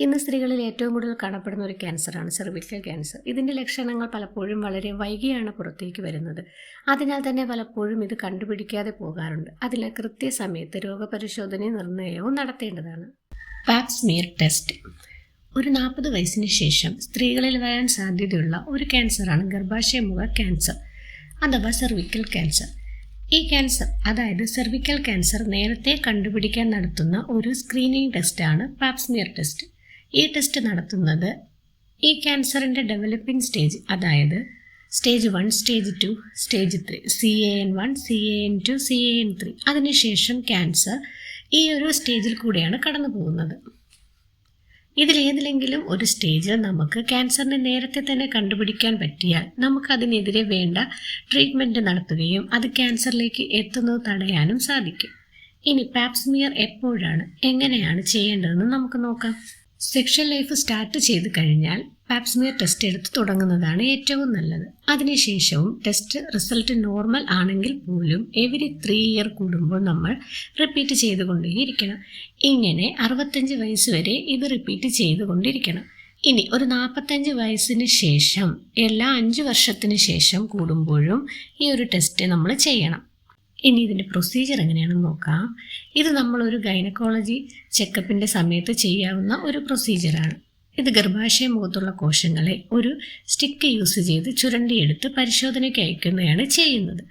ഇന്ന് സ്ത്രീകളിൽ ഏറ്റവും കൂടുതൽ കാണപ്പെടുന്ന ഒരു ക്യാൻസറാണ് സെർവിക്കൽ ക്യാൻസർ. ഇതിന്റെ ലക്ഷണങ്ങൾ പലപ്പോഴും വളരെ വൈകിയാണ് പുറത്തേക്ക് വരുന്നത്. അതിനാൽ തന്നെ പലപ്പോഴും ഇത് കണ്ടുപിടിക്കാതെ പോകാറുണ്ട്. അതിനാൽ കൃത്യസമയത്ത് രോഗപരിശോധനയും നിർണയവും നടത്തേണ്ടതാണ്. Pap smear test. ഒരു നാൽപ്പത് വയസ്സിന് ശേഷം സ്ത്രീകളിൽ വരാൻ സാധ്യതയുള്ള ഒരു ക്യാൻസറാണ് ഗർഭാശയമുഖ ക്യാൻസർ അഥവാ സെർവിക്കൽ ക്യാൻസർ. ഈ ക്യാൻസർ അതായത് സെർവിക്കൽ ക്യാൻസർ നേരത്തെ കണ്ടുപിടിക്കാൻ നടത്തുന്ന ഒരു സ്ക്രീനിങ് ടെസ്റ്റാണ് പാപ്സ്മിയർ ടെസ്റ്റ്. ഈ ടെസ്റ്റ് നടത്തുന്നത് ഈ ക്യാൻസറിന്റെ ഡെവലപ്പിംഗ് സ്റ്റേജ് അതായത് stage one stage two stage three C A N one C A N two C A N three അതിനുശേഷം ക്യാൻസർ ഈ ഒരു സ്റ്റേജിൽ കൂടെയാണ് കടന്നു പോകുന്നത്. ഇതിലേതിലെങ്കിലും ഒരു സ്റ്റേജിൽ നമുക്ക് ക്യാൻസറിനെ നേരത്തെ തന്നെ കണ്ടുപിടിക്കാൻ പറ്റിയാൽ നമുക്കതിനെതിരെ വേണ്ട ട്രീറ്റ്മെന്റ് നടത്തുകയും അത് ക്യാൻസറിലേക്ക് എത്തുന്നത് തടയാനും സാധിക്കും. ഇനി പാപ്സ്മിയർ എപ്പോഴാണ് എങ്ങനെയാണ് ചെയ്യേണ്ടതെന്ന് നമുക്ക് നോക്കാം. സെക്ഷൽ ലൈഫ് സ്റ്റാർട്ട് ചെയ്ത് കഴിഞ്ഞാൽ പാപ്സ്മിയർ ടെസ്റ്റ് എടുത്ത് തുടങ്ങുന്നതാണ് ഏറ്റവും നല്ലത്. അതിനുശേഷവും ടെസ്റ്റ് റിസൾട്ട് നോർമൽ ആണെങ്കിൽ പോലും എവരി ത്രീ ഇയർ കൂടുമ്പോൾ നമ്മൾ റിപ്പീറ്റ് ചെയ്തുകൊണ്ടേയിരിക്കണം. ഇങ്ങനെ അറുപത്തഞ്ച് വയസ്സ് വരെ ഇത് റിപ്പീറ്റ് ചെയ്തുകൊണ്ടിരിക്കണം. ഇനി ഒരു നാൽപ്പത്തഞ്ച് വയസ്സിന് ശേഷം എല്ലാ അഞ്ച് വർഷത്തിന് ശേഷം കൂടുമ്പോഴും ഈ ഒരു ടെസ്റ്റ് നമ്മൾ ചെയ്യണം. ഇനി ഇതിന്റെ പ്രൊസീജിയർ എങ്ങനെയാണെന്ന് നോക്കാം. ഇത് നമ്മളൊരു ഗൈനക്കോളജി ചെക്കപ്പിന്റെ സമയത്ത് ചെയ്യാവുന്ന ഒരു പ്രൊസീജിയറാണ് ഇത് ഗർഭാശയ മുഖത്തുള്ള കോശങ്ങളെ ഒരു സ്റ്റിക്ക് യൂസ് ചെയ്ത് ചുരണ്ടിയെടുത്ത് പരിശോധനയ്ക്ക് അയക്കുന്നതാണ് ചെയ്യുന്നത്.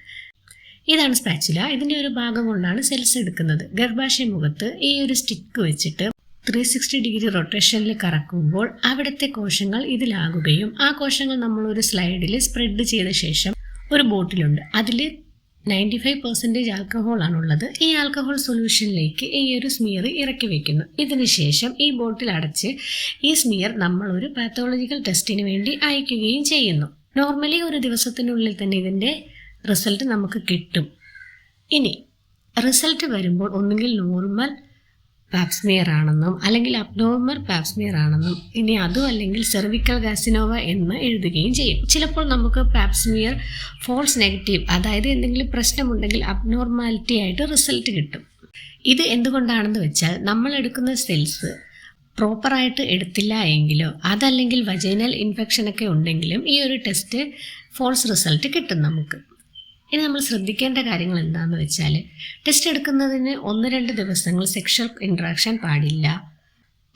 ഇതാണ് സ്പാച്ചുല ഇതിന്റെ ഒരു ഭാഗം കൊണ്ടാണ് സെൽസ് എടുക്കുന്നത്. ഗർഭാശയ മുഖത്ത് ഈ ഒരു സ്റ്റിക്ക് വെച്ചിട്ട് ത്രീ സിക്സ്റ്റി ഡിഗ്രി റൊട്ടേഷനിൽ കറക്കുമ്പോൾ അവിടുത്തെ കോശങ്ങൾ ഇതിലാകുകയും ആ കോശങ്ങൾ നമ്മൾ ഒരു സ്ലൈഡിൽ സ്പ്രെഡ് ചെയ്ത ശേഷം ഒരു ബോട്ടിലുണ്ട് അതിൽ നയന്റി ഫൈവ് പെർസെന്റേജ് ആൽക്കഹോളാണുള്ളത് ഈ ആൽക്കഹോൾ സൊല്യൂഷനിലേക്ക് ഈ ഒരു സ്മിയർ ഇറക്കി വെക്കുന്നു. ഇതിനുശേഷം ഈ ബോട്ടിൽ അടച്ച് ഈ സ്മിയർ നമ്മൾ ഒരു പാത്തോളജിക്കൽ ടെസ്റ്റിന് വേണ്ടി അയക്കുകയും ചെയ്യുന്നു. നോർമലി ഒരു ദിവസത്തിനുള്ളിൽ തന്നെ ഇതിന്റെ റിസൾട്ട് നമുക്ക് കിട്ടും. ഇനി റിസൾട്ട് വരുമ്പോൾ ഒന്നുകിൽ നോർമൽ പാപ്സ്മിയർ ആണെന്നും അല്ലെങ്കിൽ അബ്നോർമൽ പാപ്സ്മിയർ ആണെന്നും ഇനി അതും അല്ലെങ്കിൽ സെർവിക്കൽ ഗാസിനോവ എന്ന് എഴുതുകയും ചെയ്യും. ചിലപ്പോൾ നമുക്ക് പാപ്സ്മിയർ ഫോൾസ് നെഗറ്റീവ് അതായത് എന്തെങ്കിലും പ്രശ്നമുണ്ടെങ്കിൽ അബ്നോർമാലിറ്റി ആയിട്ട് റിസൾട്ട് കിട്ടും. ഇത് എന്തുകൊണ്ടാണെന്ന് വെച്ചാൽ നമ്മൾ എടുക്കുന്ന സെൽസ് പ്രോപ്പറായിട്ട് എടുത്തില്ല എങ്കിലോ അതല്ലെങ്കിൽ വജൈനൽ ഇൻഫെക്ഷനൊക്കെ ഉണ്ടെങ്കിലും ഈ ഒരു ടെസ്റ്റ് ഫോൾസ് റിസൾട്ട് കിട്ടും നമുക്ക്. ഇനി നമ്മൾ ശ്രദ്ധിക്കേണ്ട കാര്യങ്ങൾ എന്താണെന്ന് വെച്ചാൽ ടെസ്റ്റ് എടുക്കുന്നതിന് ഒന്ന് രണ്ട് ദിവസങ്ങൾ സെക്ഷൽ ഇൻട്രാക്ഷൻ പാടില്ല.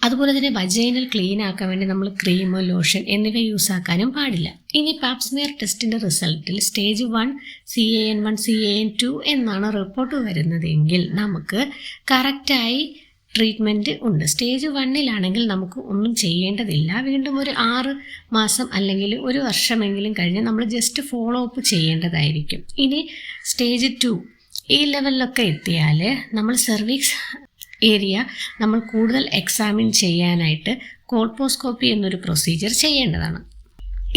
അതുപോലെ തന്നെ വജൈനൽ ക്ലീൻ ആക്കാൻ വേണ്ടി നമ്മൾ ക്രീം ലോഷൻ എന്നിവ യൂസ് ആക്കാനും പാടില്ല. ഇനി പാപ്സ്മിയർ ടെസ്റ്റിന്റെ റിസൾട്ടിൽ stage one C A N one C A N two എന്നാണ് റിപ്പോർട്ട് വരുന്നതെങ്കിൽ നമുക്ക് കറക്റ്റായി ട്രീറ്റ്മെന്റ് ഉണ്ട്. സ്റ്റേജ് വണ്ണിലാണെങ്കിൽ നമുക്ക് ഒന്നും ചെയ്യേണ്ടതില്ല. വീണ്ടും ഒരു ആറ് മാസം അല്ലെങ്കിൽ ഒരു വർഷമെങ്കിലും കഴിഞ്ഞ് നമ്മൾ ജസ്റ്റ് ഫോളോ അപ്പ് ചെയ്യേണ്ടതായിരിക്കും. ഇനി സ്റ്റേജ് ടു ഈ ലെവലിലൊക്കെ എത്തിയാൽ നമ്മൾ സെർവിക്സ് ഏരിയ നമ്മൾ കൂടുതൽ എക്സാമിൻ ചെയ്യാനായിട്ട് കോൾപോസ്കോപ്പി എന്നൊരു പ്രൊസീജിയർ ചെയ്യേണ്ടതാണ്.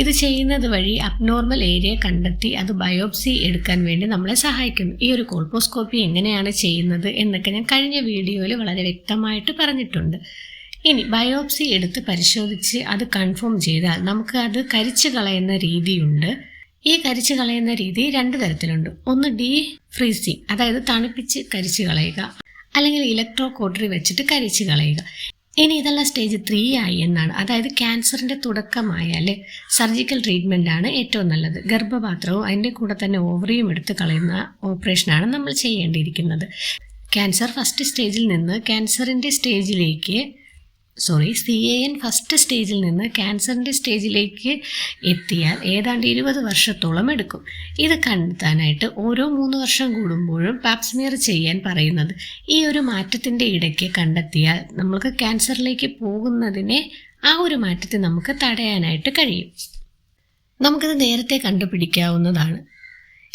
ഇത് ചെയ്യുന്നത് വഴി അബ്നോർമൽ ഏരിയ കണ്ടെത്തി അത് ബയോപ്സി എടുക്കാൻ വേണ്ടി നമ്മളെ സഹായിക്കും. ഈ ഒരു കോൾപോസ്കോപ്പി എങ്ങനെയാണ് ചെയ്യുന്നത് എന്നൊക്കെ ഞാൻ കഴിഞ്ഞ വീഡിയോയിൽ വളരെ വ്യക്തമായിട്ട് പറഞ്ഞിട്ടുണ്ട്. ഇനി ബയോപ്സി എടുത്ത് പരിശോധിച്ച് അത് കൺഫേം ചെയ്താൽ നമുക്ക് അത് കരിച്ചു കളയുന്ന രീതിയുണ്ട്. ഈ കരിച്ചു കളയുന്ന രീതി രണ്ട് തരത്തിലുണ്ട്. ഒന്ന് ഡീ ഫ്രീസിങ് അതായത് തണുപ്പിച്ച് കരിച്ചു കളയുക. അല്ലെങ്കിൽ ഇലക്ട്രോ കോട്ടറി വെച്ചിട്ട് കരിച്ചു കളയുക. ഇനി ഇതെല്ലാം സ്റ്റേജ് ത്രീ ആയി എന്നാണ്. അതായത് ക്യാൻസറിന്റെ തുടക്കമായാൽ സർജിക്കൽ ട്രീറ്റ്മെന്റ് ആണ് ഏറ്റവും നല്ലത്. ഗർഭപാത്രവും അതിന്റെ കൂടെ തന്നെ ഓവറിയും എടുത്ത് കളയുന്ന ഓപ്പറേഷനാണ് നമ്മൾ ചെയ്യേണ്ടിയിരിക്കുന്നത്. ക്യാൻസർ ഫസ്റ്റ് സ്റ്റേജിൽ നിന്ന് ക്യാൻസറിന്റെ സ്റ്റേജിലേക്ക് sorry C A N first സ്റ്റേജിൽ നിന്ന് ക്യാൻസറിന്റെ സ്റ്റേജിലേക്ക് എത്തിയാൽ ഏതാണ്ട് ഇരുപത് വർഷത്തോളം എടുക്കും. ഇത് കണ്ടെത്താനായിട്ട് ഓരോ മൂന്ന് വർഷം കൂടുമ്പോഴും പാപ്സ്മിയർ ചെയ്യാൻ പറയുന്നത് ഈ ഒരു മാറ്റത്തിന്റെ ഇടയ്ക്ക് കണ്ടെത്തിയാൽ നമുക്ക് ക്യാൻസറിലേക്ക് പോകുന്നതിനെ ആ ഒരു മാറ്റത്തെ നമുക്ക് തടയാനായിട്ട് കഴിയും. നമുക്കിത് നേരത്തെ കണ്ടുപിടിക്കാവുന്നതാണ്.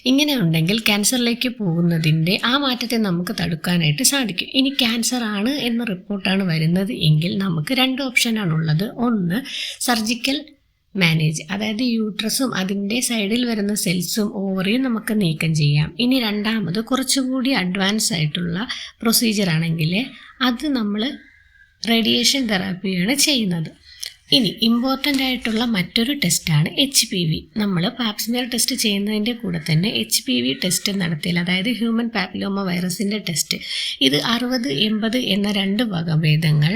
ഇങ്ങനെ ഉണ്ടെങ്കിൽ ക്യാൻസറിലേക്ക് പോകുന്നതിന്റെ ആ മാറ്റത്തെ നമുക്ക് തടുക്കാനായിട്ട് സാധിക്കും. ഇനി ക്യാൻസർ ആണ് എന്ന റിപ്പോർട്ടാണ് വരുന്നത് എങ്കിൽ നമുക്ക് രണ്ട് ഓപ്ഷനാണുള്ളത് ഒന്ന് സർജിക്കൽ മാനേജ്. അതായത് യൂട്രസും അതിന്റെ സൈഡിൽ വരുന്ന സെൽസും ഓവറിയും നമുക്ക് നീക്കം ചെയ്യാം. ഇനി രണ്ടാമത് കുറച്ചുകൂടി അഡ്വാൻസ് ആയിട്ടുള്ള പ്രൊസീജിയർ ആണെങ്കിൽ അത് നമ്മൾ റേഡിയേഷൻ തെറാപ്പിയാണ് ചെയ്യുന്നത്. ഇനി ഇമ്പോർട്ടന്റ് ആയിട്ടുള്ള മറ്റൊരു ടെസ്റ്റാണ് എച്ച് പി വി നമ്മൾ പാപ്സ്മിയർ ടെസ്റ്റ് ചെയ്യുന്നതിന്റെ കൂടെ തന്നെ എച്ച് പി വി ടെസ്റ്റ് നടത്തിയാൽ അതായത് ഹ്യൂമൻ പാപ്പിലോമ വൈറസിന്റെ ടെസ്റ്റ് ഇത് അറുപത് എൺപത് എന്ന രണ്ട് വകഭേദങ്ങൾ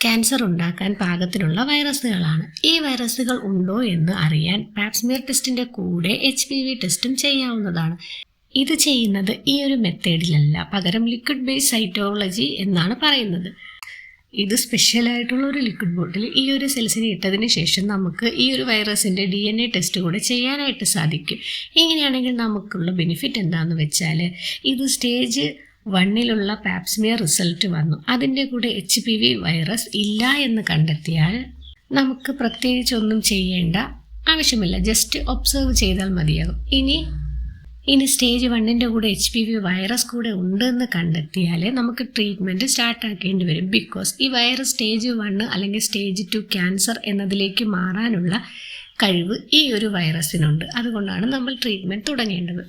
ക്യാൻസർ ഉണ്ടാക്കാൻ പാകത്തിലുള്ള വൈറസുകളാണ് ഈ വൈറസുകൾ ഉണ്ടോ എന്ന് അറിയാൻ പാപ്സ്മിയർ ടെസ്റ്റിന്റെ കൂടെ എച്ച് പി വി ടെസ്റ്റും ചെയ്യാവുന്നതാണ്. ഇത് ചെയ്യുന്നത് ഈ ഒരു മെത്തേഡിലല്ല പകരം ലിക്വിഡ് ബേസ് സൈറ്റോളജി എന്നാണ് പറയുന്നത്. ഇത് സ്പെഷ്യലായിട്ടുള്ള ഒരു ലിക്വിഡ് ബോട്ടിൽ ഈ ഒരു സെൽസിനെ ഇട്ടതിന് ശേഷം നമുക്ക് ഈ ഒരു വൈറസിന്റെ ഡി എൻ എ ടെസ്റ്റ് കൂടെ ചെയ്യാനായിട്ട് സാധിക്കും. ഇങ്ങനെയാണെങ്കിൽ നമുക്കുള്ള ബെനിഫിറ്റ് എന്താണെന്ന് വെച്ചാൽ ഇത് സ്റ്റേജ് വണ്ണിലുള്ള പാപ്സ്മിയർ റിസൾട്ട് വന്നു. അതിന്റെ കൂടെ എച്ച് പി വി വൈറസ് ഇല്ല എന്ന് കണ്ടെത്തിയാൽ നമുക്ക് പ്രത്യേകിച്ചൊന്നും ചെയ്യേണ്ട ആവശ്യമില്ല. ജസ്റ്റ് ഒബ്സർവ് ചെയ്താൽ മതിയാകും. ഇനി ഇനി സ്റ്റേജ് വണ്ണിന്റെ കൂടെ എച്ച് പി വി വൈറസ് കൂടെ ഉണ്ടെന്ന് കണ്ടെത്തിയാൽ നമുക്ക് ട്രീറ്റ്മെന്റ് സ്റ്റാർട്ടാക്കേണ്ടി വരും. ബിക്കോസ് ഈ വൈറസ് സ്റ്റേജ് വണ്ണ് അല്ലെങ്കിൽ സ്റ്റേജ് ടു ക്യാൻസർ എന്നതിലേക്ക് മാറാനുള്ള കഴിവ് ഈ ഒരു വൈറസിനുണ്ട് അതുകൊണ്ടാണ് നമ്മൾ ട്രീറ്റ്മെന്റ് തുടങ്ങേണ്ടത്.